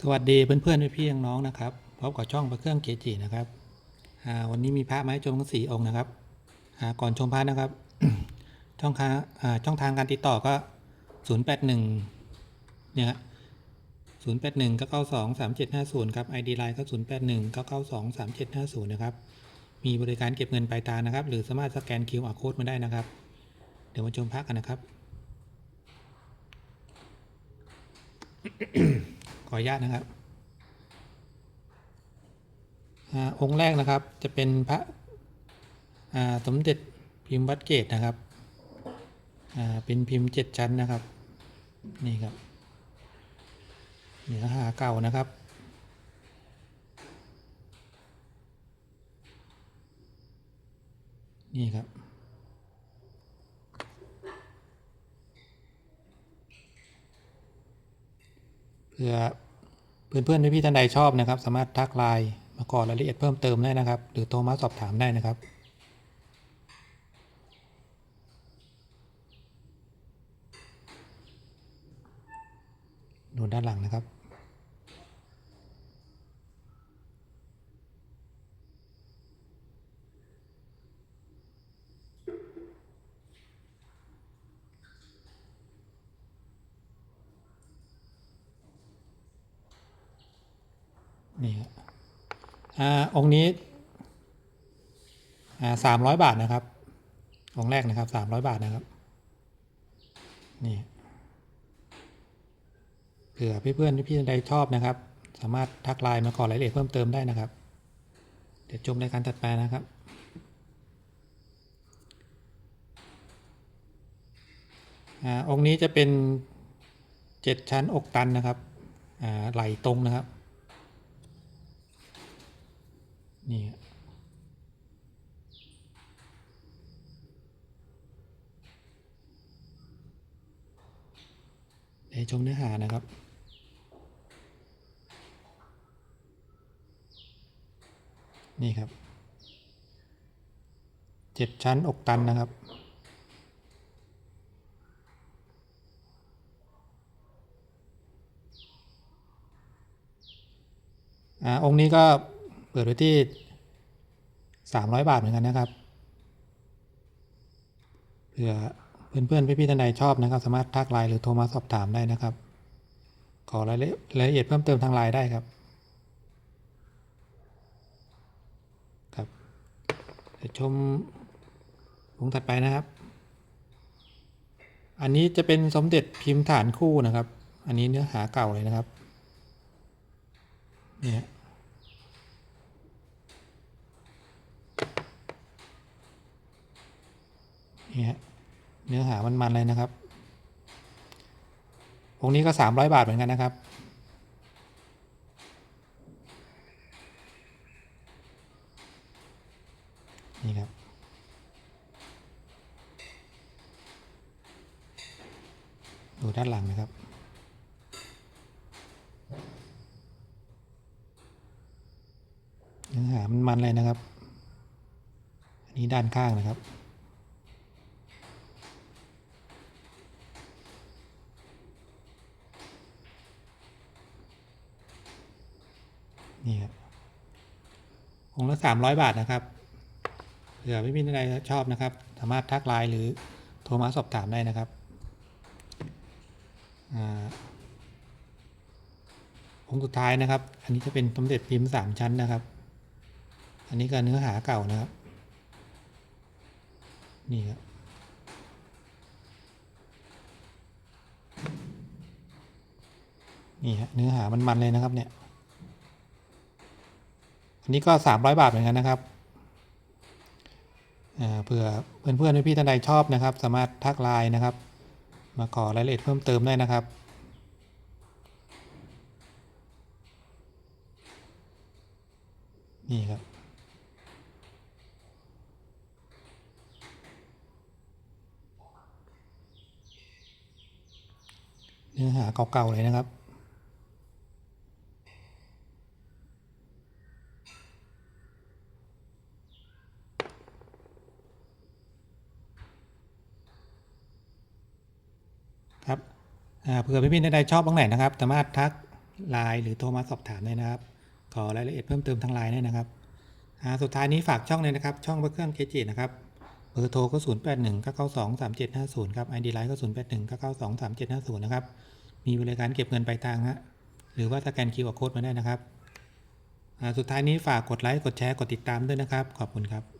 สวัสดีเพื่อนๆพี่ๆน้องๆนะครับพบกับช่องพระเครื่องเกจินะครับวันนี้มีพระไมาให้ชมทั้งสี่องค์นะครับก่อนชมพระนะครับ ช่องทางช่องทางการติดต่อก็ 081เนี่ย081 992 3750ครับ ID Line ก็081 992 3750นะครับมีบริการเก็บเงินปลายทางนะครับ หรือสามารถสแกน QR Code มาได้นะครับ เดี๋ยวมาชมพระกันนะครับ ขออนุญาตนะครับองค์แรกนะครับจะเป็นพระสมเด็จพิมพ์วัดเกตนะครับเป็นพิมพ์เจ็ดชั้นนะครับนี่ครับเนื้อหาเก่านะครับนี่ครับ เพื่อเพื่อนๆพี่ๆท่านใดชอบนะครับ สามารถทักไลน์มาขอรายละเอียดเพิ่มเติมได้นะครับ หรือโทรมาสอบถามได้นะครับดูด้านหลังนะครับ นี่ครับอ่าองค์นี้อ่าสามร้อยบาทนะครับ องค์แรกนะครับสามร้อยบาทนะครับ นี่เผื่อเพื่อนๆพี่ๆใดชอบนะครับ สามารถทักไลน์มาขอรายละเอียดเพิ่มเติมได้นะครับ เดี๋ยวชมรายการถัดไปนะครับอองค์นี้จะเป็นเจ็ดชั้นอกตันนะครับไหลตรงนะครับ นี่เดี๋ยวชมเนื้อหานะครับนี่ครับเจ็ดชั้นอกตันนะครับ อ่า องค์นี้ก็ ปิดไว้ที่ 300 บาทเหมือนกันนะครับเผื่อเพื่อนๆพี่ๆท่านใดชอบนะครับ สามารถทักไลน์หรือโทรมาสอบถามได้นะครับ ขอรายละเอียดเพิ่มเติมทางไลน์ได้ครับครับเดี๋ยวชมองถัดไปนะครับ อันนี้จะเป็นสมเด็จพิมพ์ฐานคู่นะครับ อันนี้เนื้อหาเก่าเลยนะครับเนี่ย นี่ฮะเนื้อหามันๆเลยนะครับองค์นี้ก็สามร้อยบาทเหมือนกันนะครับ นี่ครับ ดูด้านหลังนะครับเนื้อหามันมันเลยนะครับ อันนี้ด้านข้างนะครับ นี่ครองละสามร้อยบาทนะครับเผื่อไม่มีอะไรชอบนะครับ สามารถทักไลน์หรือโทรมาสอบถามได้นะครับองค์สุดท้ายนะครับ อันนี้จะเป็นสมเด็จพิมพ์สามชั้นนะครับ อันนี้ก็เนื้อหาเก่านะครับ นี่ครับนี่ฮะเนื้อหามันมันเลยนะครับเนี่ย อันนี้ก็สามร้อยบาทเหมือนกันนะครับอ่าเผื่อเพื่อนเพื่อนๆพี่ท่านใดชอบนะครับ สามารถทักไลน์นะครับ มาขอรายละเอียดเพิ่มเติมได้นะครับนี่ครับ เนื้อหาเก่าๆเลยนะครับ ครับอ่า เผื่อพี่ๆท่านใดชอบบ้างไหนนะครับ สามารถทักไลน์หรือโทรมาสอบถามได้นะครับ ขอรายละเอียดเพิ่มเติมทางไลน์ได้นะครับสุดท้ายนี้ฝากช่องเลยนะครับ ช่องพระเครื่องเกจินะครับเบอร์โทรก็0 8 1 9 9 2 3 7 5 0ครับ ID ไลน์ก็0 8 1 9 9 2 3 7 5 0นะครับ มีบริการเก็บเงินปลายทางฮะหรือว่าสแกน QR Code มาได้นะครับ สุดท้ายนี้ฝากกดไลค์ กดแชร์ กดติดตามด้วยนะครับ ขอบคุณครับ